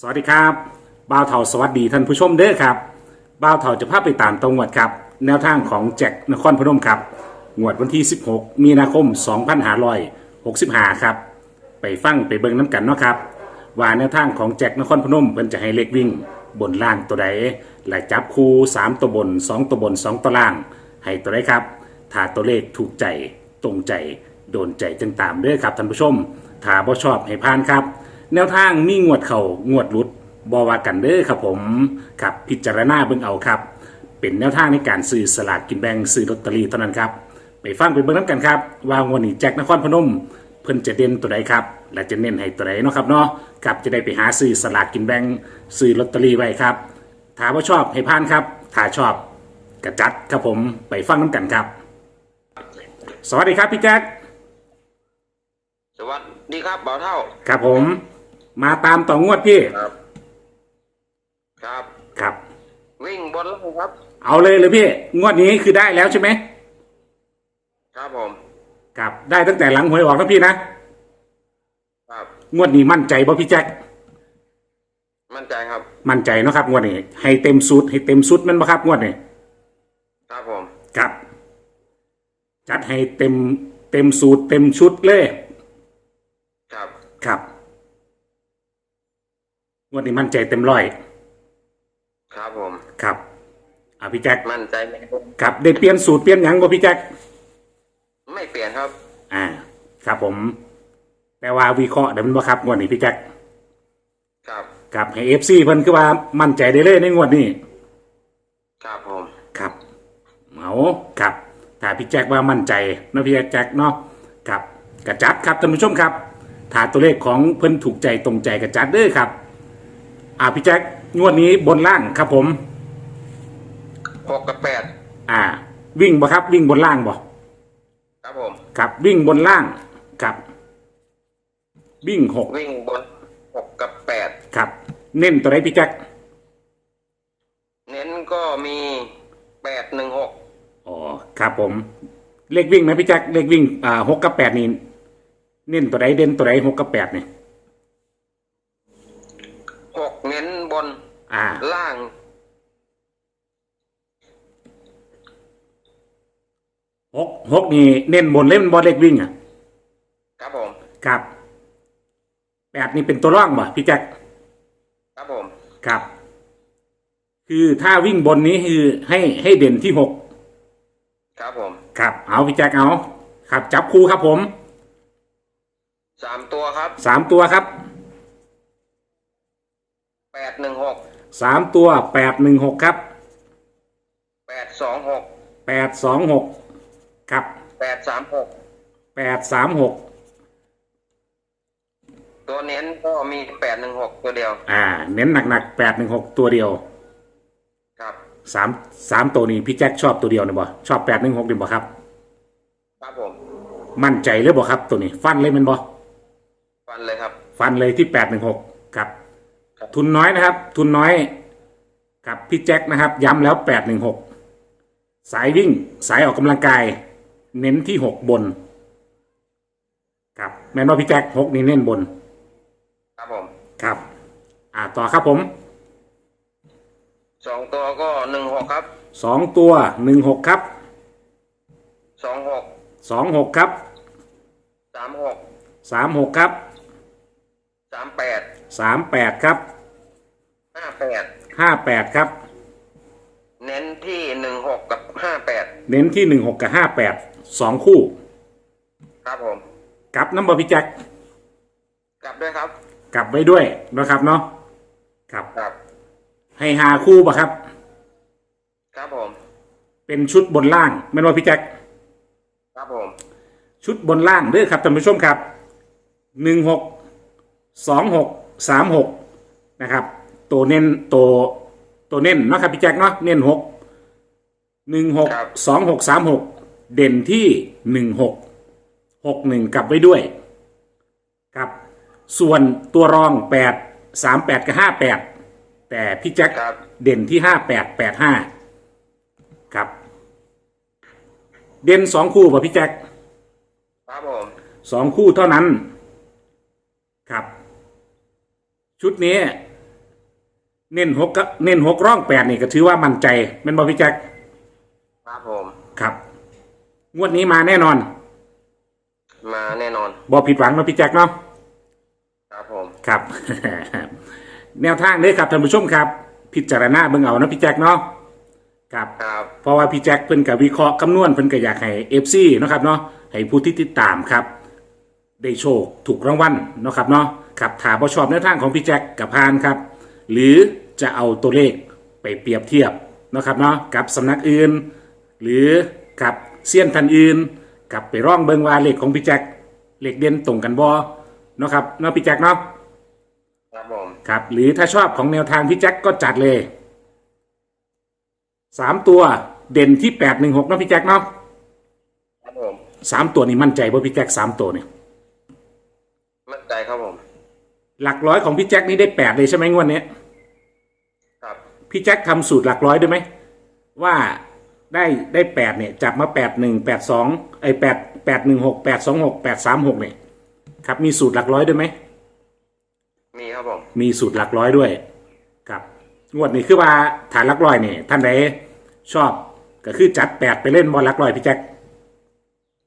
สวัสดีครับบ่าวเถาสวัสดีท่านผู้ชมเด้อครับบ่าวเถาจะพาไปตามตรงงวดครับ แนวทางของแจ็คนครพนมครับงวดวันที่ 16 มีนาคม 2565 ครับ ไปฟังไปเบิ่งน้ำกันเนาะครับ ว่าแนวทางของแจ็คนครพนมมันจะให้เล็กวิ่ง บนล่างตัวใด และจับคู่ 3 ตัวบน 2 ตัวบน 2 ตัวล่าง ให้ตัวใดครับ ถ้าตัวเลขถูกใจตรงใจ โดนใจจึงตามเด้อครับท่านผู้ชมถ้าบ่ชอบให้พานครับ แนวทางมีงวดเข่างวดหลุดบอว่ากันเด้อครับผมครับพิจารณาเบิ่งเอาครับ เป็นแนวทางในการซื้อสลากกินแบ่งซื้อลอตเตอรี่เท่านั้นครับไปฟังไปเบิ่งน้ำกันครับ ว่างวดนี้แจ็คนครพนม เพิ่นจะเด่นตัวใดครับ และจะเน้นให้ตัวใดเนาะครับเนาะครับจะได้ไปหาซื้อสลากกินแบ่งซื้อลอตเตอรี่ไว้ครับถ้าว่าชอบให้พานครับถ้าชอบกระจัดครับผมไปฟังน้ำกันครับ สวัสดีครับพี่แจ็คสวัสดีครับบ่าวเท่า ครับผม มาตามต่องวดพี่ ครับ ครับ ครับ วิ่งบนล่างครับ เอาเลยเลยพี่ งวดนี้คือได้แล้วใช่ไหมครับผม ครับ ได้ตั้งแต่หลังหวยออกแล้วพี่นะ ครับ งวดนี้มั่นใจบ่พี่แจ็ค มั่นใจครับ มั่นใจเนาะครับงวดนี้ ให้เต็มสูตรให้เต็มสุดแมันบ่ครับงวดนี้ ครับผม ครับ จัดให้เต็มเต็มสูตรเต็มชุดเลย ครับ ครับ งวดนี้มั่นใจเต็มร้อย ครับผม ครับอ่าพี่แจ็คมั่นใจไหมครับครับได้เปลี่ยนสูตรเปลี่ยนหยังบ่พี่แจ็คไม่เปลี่ยนครับอ่า ครับผม แต่ว่าวิเคราะห์เดี๋ยวมันบ่ครับงวดนี้พี่แจ็คครับครับให้เอฟซีเพิ่นคือว่ามั่นใจได้เลยในงวดนี้ ครับผม ครับเอาครับ ถ้าพี่แจ็คว่ามั่นใจเนาะพี่แจ็คเนาะครับกระจัดครับท่านผู้ชมครับถ้าตัวเลขของเพิ่นถูกใจตรงใจกระจัดเด้อครับ อ่าพี่แจ็คงวดนี้บนล่างครับผม หกกับแปดอ่า วิ่งบ่ครับ วิ่งบนล่างบ่ครับผม ครับวิ่งบนล่างครับ วิ่งหกวิ่งบนหกกับแปดครับ เน้นตัวไหนพี่แจ็คเน้นก็มีแปดหนึ่งหกอ๋อครับผม เลขวิ่งไหมพี่แจ็คเลขวิ่งอ่าหกกับแปดนี่เน้นตัวไหนเด่นตัวไหนหกกับแปดนี่ หกเน้นบนอ่า ล่าง หกหกนี่เน้นบนเล่นบอลเลขวิ่งอะครับผม ครับแปดนี่เป็นตัวร่องบ่พี่แจ็คครับผม ครับ คือถ้าวิ่งบนนี้คือให้ให้เด่นที่หกครับผม ครับ เอาพี่แจ็คเอา ครับ จับคู่ครับผม สามตัวครับ สามตัวครับแปด หนึ่งหกสามตัวแปดหนึ่งหกครับแปดสองหกแปดสองหกครับแปดสามหกแปดสามหกตัวเน้นก็มีแปดหนึ่งหกตัวเดียว อ่า เน้นหนักๆแปดหนึ่งหกตัวเดียวครับสามสามตัวนี้พี่แจ็คชอบตัวเดียวเนี่ยบ่ชอบแปดหนึ่งหกดีบ่ครับ ครับผม มั่นใจเลยบ่ครับตัวนี้ ฟันเลยแมันบ่ฟันเลยครับ ฟันเลยที่แปดหนึ่งหกครับครับ ทุนน้อยนะครับ ทุนน้อยครับพี่แจ็คนะครับ ย้ำแล้วแปดหนึ่งหกสายวิ่งสายออกกำลังกาย เน้นที่หกบนครับแม่นว่าพี่แจ็คหกนี่เน้นบน ครับผม ครับ อ่าต่อครับผม สองตัวก็หนึ่งหกครับ สองตัวหนึ่งหกครับสองหกสองหกครับสามหกสามหกครับสามแปดสามแปดครับห้า แปดห้าแปดครับ เน้นที่หนึ่งหกกับห้าแปดเน้นที่หนึ่งหกกับห้าแปดสองคู่ครับผมกลับน้ำบอพี่แจ็คกลับด้วยครับกลับไว้ด้วยนะครับเนาะครับ ครับให้หาคู่ป่ะครับ ครับผมเป็นชุดบนล่างไม่นว่าพี่แจ็คครับผม ชุดบนล่างเด้อครับท่านผู้ชมครับหนึ่งหกสองหกสามหกนะครับ ตัวเน้นตัวตัวเน้นเนาะครับพี่แจ็คเนาะเน้นหกหนึ่งหกสองหกสามหกเด่นที่หนึ่งหกหกหนึ่งกลับไว้ด้วยครับส่วนตัวรองแปดสามแปดกับห้าแปดแต่พี่แจ็คครับ เด่นที่ห้าแปดแปดห้าครับ เด่นสองคู่ป่ะพี่แจ็ค ครับผมสองคู่เท่านั้น ครับ ชุดนี้ เน้นหกก็เน้นหกร่องแปดนี่ก็ถือว่ามั่นใจเป็นบอพี่แจ็คครับผม ครับ งวดนี้มาแน่นอนมาแน่นอนบอผิดหวังเนาะพี่แจ็คเนาะครับผม ครับ แนวทางเด้อครับท่านผู้ชมครับ พิจารณาเบิ่งเอานะพี่แจ็คเนาะครับ ครับ เพราะว่าพี่แจ็คเพิ่นกับวิเคราะห์คำนวณเพิ่นก็อยากให้เอฟซีนาะครับเนาะให้ผู้ที่ติดตามครับ ได้โชคถูกรางวัลเนาะครับเนาะครับถ้าบ่ชอบแนวทางของพี่แจ็คกับพานครับ หรือจะเอาตัวเลขไปเปรียบเทียบเนาะครับเนาะกับสำนักอื่น หรือกับเซียนทันอื่นกับไปร่องเบิงว่าเลขของพี่แจ็คเลขเด่นตรงกันบ่เนาะครับเนาะพี่แจ็คเนาะครับผมครับ หรือถ้าชอบของแนวทางพี่แจ็คก็จัดเลยสามตัวเด่นที่แปดหนึ่งหกเนาะพี่แจ็คเนาะครับผมสามตัวนี้มั่นใจว่าพี่แจ็คสามตัวเนี่ย มั่นใจครับผม หลักร้อยของพี่แจ็คนี่ได้แปดเลยใช่ไหมงวดเนี้ยครับพี่แจ็คทำสูตรหลักร้อยด้วยไหมว่าได้ได้แปดเนี่ย จับมาแปดหนึ่งแปดสองไอแปดแปดหนึ่งหกแปดสองหกแปดสามหกเนี่ยครับ มีสูตรหลักร้อยด้วยไหมมีครับผมมีสูตรหลักร้อยด้วย ครับงวดนี้คือว่าฐานหลักร้อยเนี่ยท่านใดชอบก็คือจัดแปดไปเล่นบอลหลักร้อยพี่แจ็ค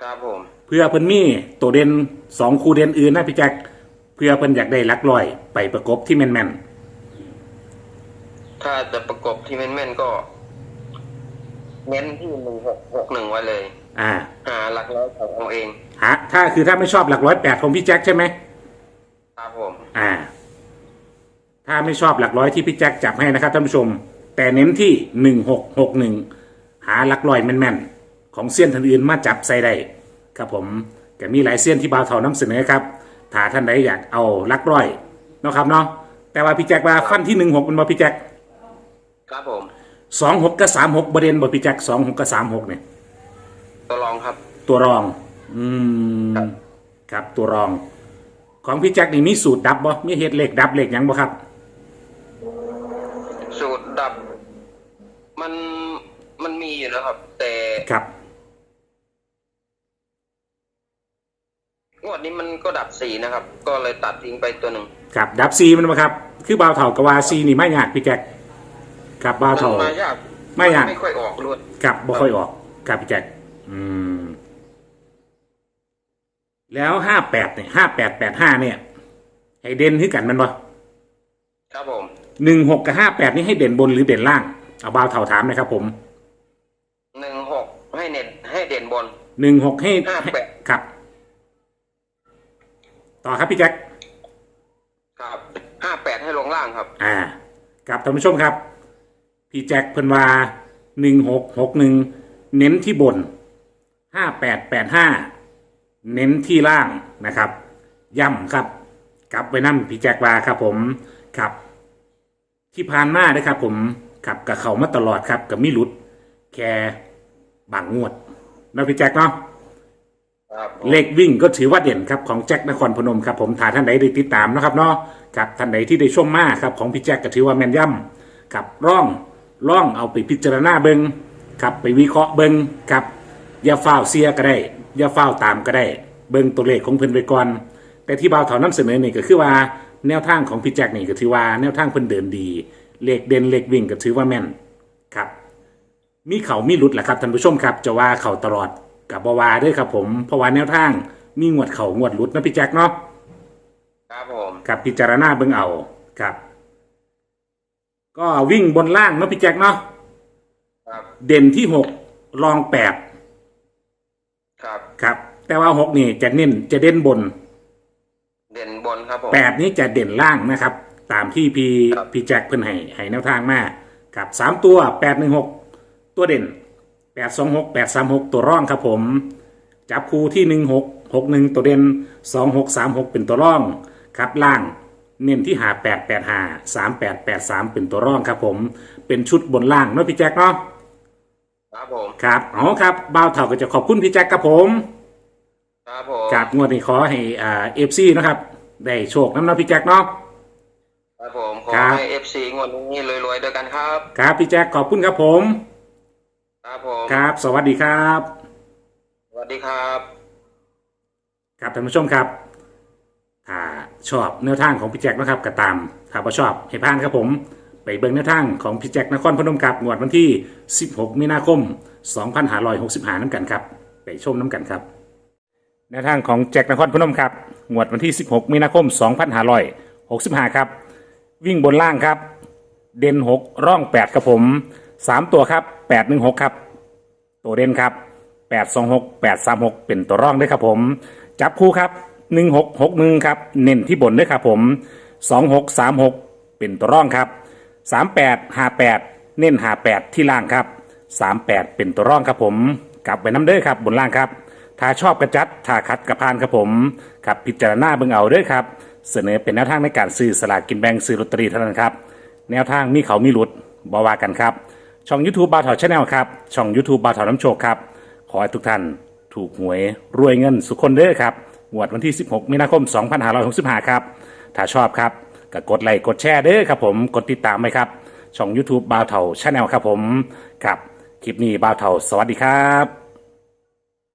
ครับผม เพื่อเพิ่นมีตัวเด่นสองคู่เด่นอื่นนะพี่แจ็ค เพื่อเพิ่นอยากได้หลักร้อยไปประกบที่แม่นถ้าจะประกบที่แม่นๆก็ เน้นที่หนึ่งหกหกหนึ่งไว้เลย ๆอ่าหาหลักร้อยของเอาเองฮะถ้าคือถ้าไม่ชอบหลักร้อยแปดของพี่แจ็คใช่ไหมครับผม อ่า ถ้าไม่ชอบหลักร้อยที่พี่แจ็คจับให้นะครับท่านผู้ชม แต่เน้นที่หนึ่งหกหกหนึ่งหาหลักร้อยแม่นๆของเซียนท่านอื่นมาจับใส่ได้ครับผมก็มีหลายเซียนที่บาวเถาน้ำเสนอครับ ถ้าท่านใดอยากเอาหลักร้อยเนาะครับเนาะแต่ว่าพี่แจ็คว่าฟันที่หนึ่งหกมันมาพี่แจ็คครับผมสองหกกับสามหกประเด็นบทพี่แจ็คสองหกกับสามหกเนี่ยตัวรองครับ ตัวรอง อืมครับครับตัวรอง ของพี่แจ็คนี่มีสูตรดับบ่มีเฮ็ดเหล็กดับเหล็กหยังบ่ครับ สูตรดับ มันมันมีอยู่แล้วครับ แต่ครับ งวดนี้มันก็ดับสี่นะครับ ก็เลยตัดทิ้งไปตัวหนึ่งครับ ดับซีมันบ่ครับ คือบ่าวเถากะวาซีนี่ไม่ยากพี่แจ็คครับบ่าวมันเถามายากไม่ยาก ไม่ค่อยออกรวดครับบ่ค่อยออกครับพี่แจ็คอืม แล้วห้าแปดเนี่ยห้าแปดแปดห้าเนี่ย ให้เด่นขึ้นกันแมันบ่ครับผมหนึ่งหกกับห้าแปดนี่ให้เด่นบนหรือเด่นล่าง เอาบ่าวเถาถามหนะครับผมหนึ่งหกให้เน็ตให้เด่นบนหนึ่งหกให้ห้าแปดครับ ต่อครับพี่แจ็คครับห้าแปดให้ลงล่างครับ อ่าครับท่านผู้ชมครับ พี่แจ็คเพิ่นว่าหนึ่งหกหกหนึ่งเน้นที่บนห้าแปดแปดห้าเน้นที่ล่างนะครับ ย่ำครับกลับไปนั่พี่แจ็คว่าครับผมครับ ที่ผ่านมาเด้อครับ ผมขับกับเขามาตลอดครับกับมิหลุดแค่บางงวดนะพี่แจ็คเนาะ ครับเลขวิ่งก็ถือว่าเด่นครับของแจ็คนครพนมครับผมถ้าท่านใดได้ติดตามนะครับเนาะครับท่านใดที่ได้ชมมาครับของพี่แจ็คก็ถือว่าแม่นยำครับร่องร่องเอาไปพิจารณาเบิงครับไปวิเคราะห์เบิงครับอย่าเฝ้าวเสียก็ได้อย่าเฝ้าวตามก็ได้ เบิงตัวเลขของเพิ่นไปก่อนแต่ที่บ่าวเถานํเสนอนี่ก็คือว่าแนวทางของพี่แจ็คนี่ก็ถือว่าแนวทางเพิ่นเดินดี เลขเด่นเลขวิ่งก็ถือว่าแม่นครับ มีเขามีหลุดแหละครับท่านผู้ชมครับ จะว่าเขาตลอด กับบวาด้วยครับผมเพราะว่าแนวทางมีงวดเขางวดหลุดนะพี่แจ็คเนาะครับผมกับพิจารณาเบิ่งเอาครับ ก็วิ่งบนล่างเนาะพี่แจ็คเนาะครับเด่นที่หกรองแปดครับครับ แต่ว่าหกนี่จะเน้นจะเด่นบนเด่นบนครับผม แปดนี้จะเด่นล่างนะครับ ตามที่พี่ครับ พี่แจ็คเพิ่นให้ให้แนวทางมาครับสามตัวแปดหนึ่งหกตัวเด่น แปดสองหกแปดสามหกตัวร่องครับผม จับคู่ที่หนึ่งหกหกหนึ่งตัวเด่นสองหกสามหกเป็นตัวร่องครับล่างเน้นที่หาแปดแปดหาสามแปดแปดสามเป็นตัวร่องครับผม เป็นชุดบนล่างเนาะพี่แจ็คเนาะครับผมครับอ๋อครับบ่าวเถ่าก็จะขอบคุณพี่แจ็คครับผมครับผมครับงวดนี้ขอให้อ่าเอฟซีนะครับ ได้โชคน้ำเนาะพี่แจ็คเนาะครับผมขอครับให้เอฟซีงวดนี้รวยๆด้วยกันครับ ครับพี่แจ็คขอบคุณครับผม ครับผมครับ สวัสดีครับ สวัสดีครับ ครับท่านผู้ชมครับ ถ้าชอบแนวทางของพี่แจ็คนะครับก็ตาม ถ้าบ่ชอบให้พานครับผม ไปเบิ่งแนวทางของพี่แจ็คนครพนมครับงวดวันที่ 16 มีนาคม 2565น้ำกันครับ ไปชมน้ำกันครับ แนวทางของแจ็คนครพนมครับงวดวันที่ 16 มีนาคม 2565 ครับ วิ่งบนล่างครับ เด่น6ร่อง 8 ครับผม 3ตัวครับ816ครับ ตัวเด่นครับ826 836เป็นตัวร่องด้วยครับผม จับคู่ครับ1661ครับ เน้นที่บนด้วยครับผม2636เป็นตัวร่องครับ3858เน้น58ที่ล่างครับ38เป็นตัวร่องครับผม กลับไปน้ำเด้อครับบนล่างครับ ถ้าชอบกระจัด ถ้าคัดกระพานครับผมครับพิจารณาเบิ่งเอาเด้อครับ เสนอเป็นแนวทางในการซื้อสลากกินแบ่งซื้อลอตเตอรี่เท่านั้นครับ แนวทางมีเขามีหลุดบาวากันครับ ช่อง YouTube บาถอชาแนลครับ ช่อง YouTube บาถอน้ำโชคครับ ขอให้ทุกท่านถูกหวยรวยเงินสุขคนเด้อครับงวดวันที่ 16 มีนาคม 2565 ครับ ถ้าชอบครับก็กดไลค์กดแชร์เด้อครับผม กดติดตามไหมครับ ช่อง YouTube บาวเถาชาแนลครับผม ครับ คลิปนี้บาวเถาสวัสดีครับ